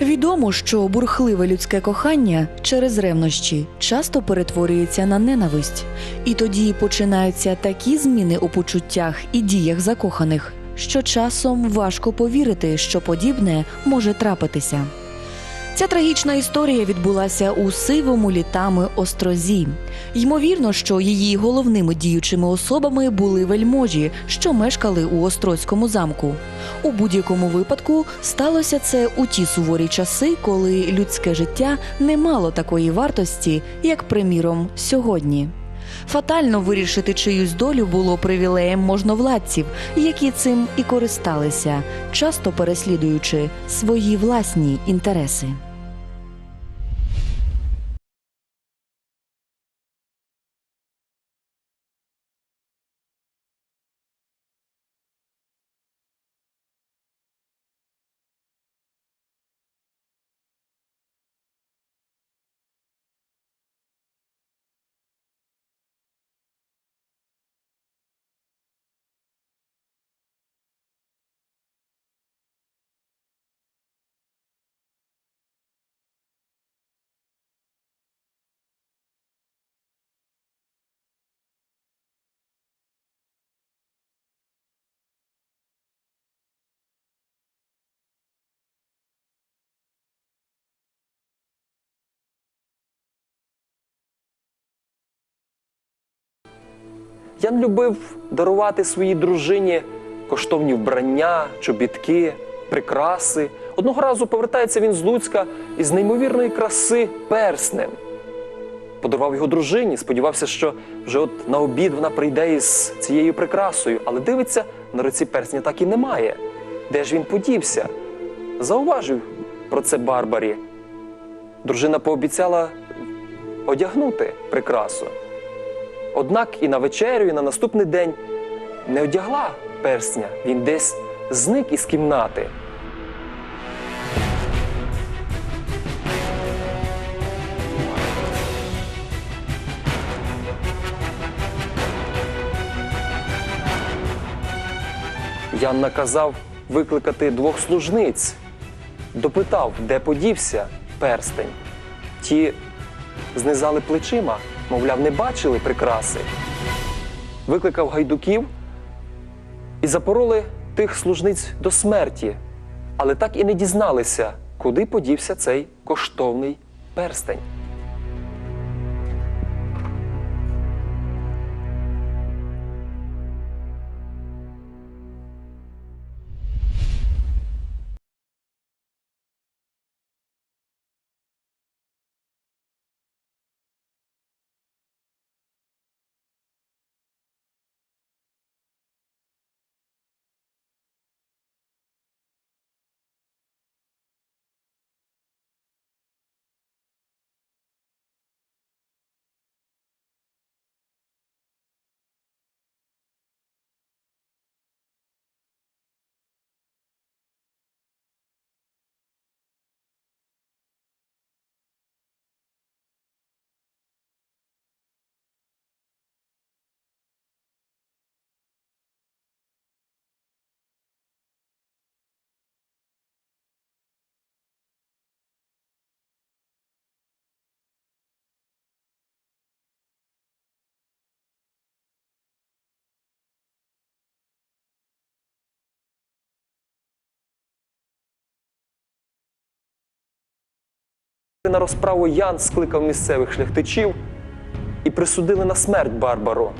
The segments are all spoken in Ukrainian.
Відомо, що бурхливе людське кохання через ревнощі часто перетворюється на ненависть, і тоді починаються такі зміни у почуттях і діях закоханих, що часом важко повірити, що подібне може трапитися. Ця трагічна історія відбулася у сивому літами острозі. Ймовірно, що її головними діючими особами були вельможі, що мешкали у Острозькому замку. У будь-якому випадку сталося це у ті суворі часи, коли людське життя не мало такої вартості, як, приміром, сьогодні. Фатально вирішити чиюсь долю було привілеєм можновладців, які цим і користалися, часто переслідуючи свої власні інтереси. Ян любив дарувати своїй дружині коштовні вбрання, чобітки, прикраси. Одного разу повертається він з Луцька із неймовірної краси перснем. Подарував його дружині, сподівався, що вже от на обід вона прийде із цією прикрасою, але дивиться, на руці персня так і немає. Де ж він подівся? Зауважив про це Барбарі. Дружина пообіцяла одягнути прикрасу. Однак і на вечерю, і на наступний день не одягла персня. Він десь зник із кімнати. Ян наказав викликати двох служниць, допитав, де подівся перстень. Ті знизали плечима, мовляв, не бачили прикраси. Викликав гайдуків і запороли тих служниць до смерті, але так і не дізналися, куди подівся цей коштовний перстень. На розправу Ян скликав місцевих шляхтичів і присудили на смерть Барбару.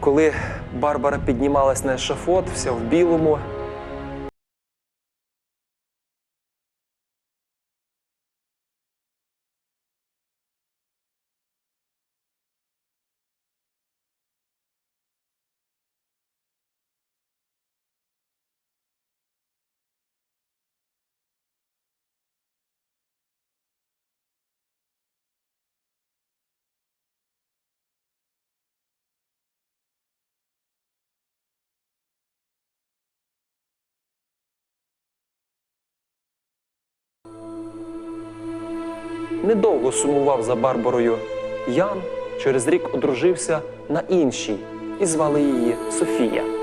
Коли Барбара піднімалась на ешафот, вся в білому, недовго сумував за Барбарою Ян, через рік одружився на іншій і звали її Софія.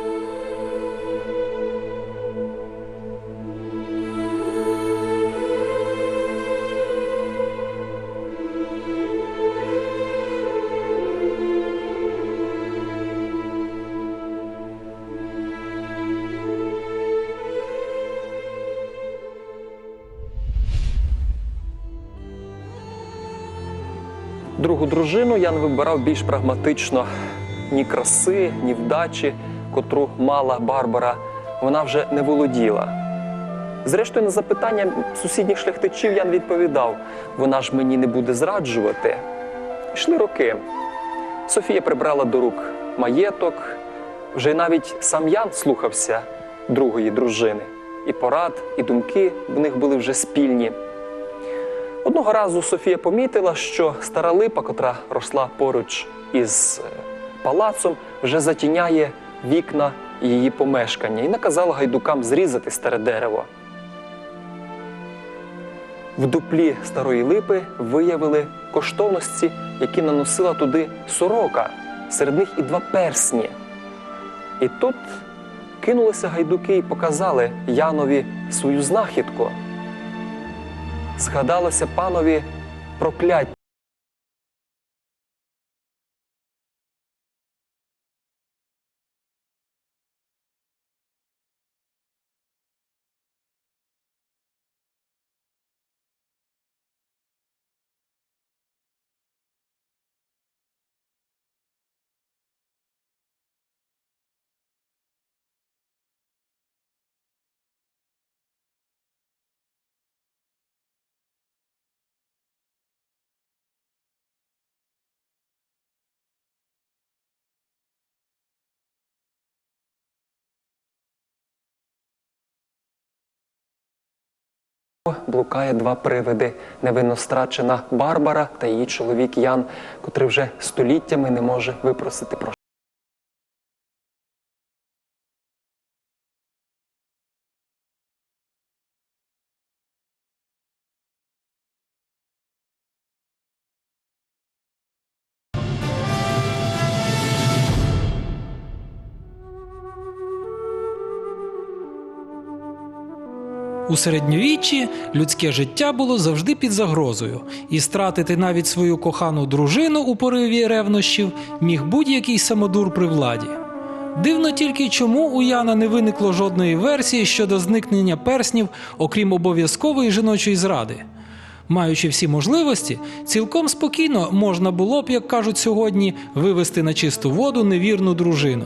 Другу дружину Ян вибирав більш прагматично. Ні краси, ні вдачі, котру мала Барбара, вона вже не володіла. Зрештою, на запитання сусідніх шляхтичів Ян відповідав: вона ж мені не буде зраджувати. Йшли роки. Софія прибрала до рук маєток, вже навіть сам Ян слухався другої дружини. І порад, і думки в них були вже спільні. Одного разу Софія помітила, що стара липа, котра росла поруч із е, палацом, вже затіняє вікна її помешкання і наказала гайдукам зрізати старе дерево. В дуплі старої липи виявили коштовності, які наносила туди сорока, серед них і два персні. І тут кинулися гайдуки і показали Янові свою знахідку згадалося панові прокляття. Блукає два привиди: невинно страчена Барбара та її чоловік Ян, котрий вже століттями не може випросити про. У середньовіччі людське життя було завжди під загрозою, і стратити навіть свою кохану дружину у пориві ревнощів міг будь-який самодур при владі. Дивно тільки, чому у Яна не виникло жодної версії щодо зникнення перснів, окрім обов'язкової жіночої зради. Маючи всі можливості, цілком спокійно можна було б, як кажуть сьогодні, вивести на чисту воду невірну дружину.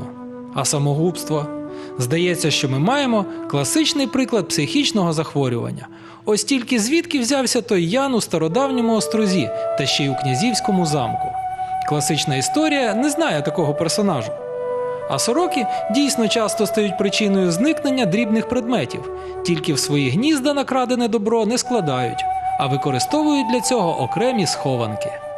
А самогубство? Здається, що ми маємо класичний приклад психічного захворювання. Ось тільки звідки взявся той Ян у стародавньому острозі та ще й у князівському замку. Класична історія не знає такого персонажу. А сороки дійсно часто стають причиною зникнення дрібних предметів, тільки в свої гнізда накрадене добро не складають, а використовують для цього окремі схованки.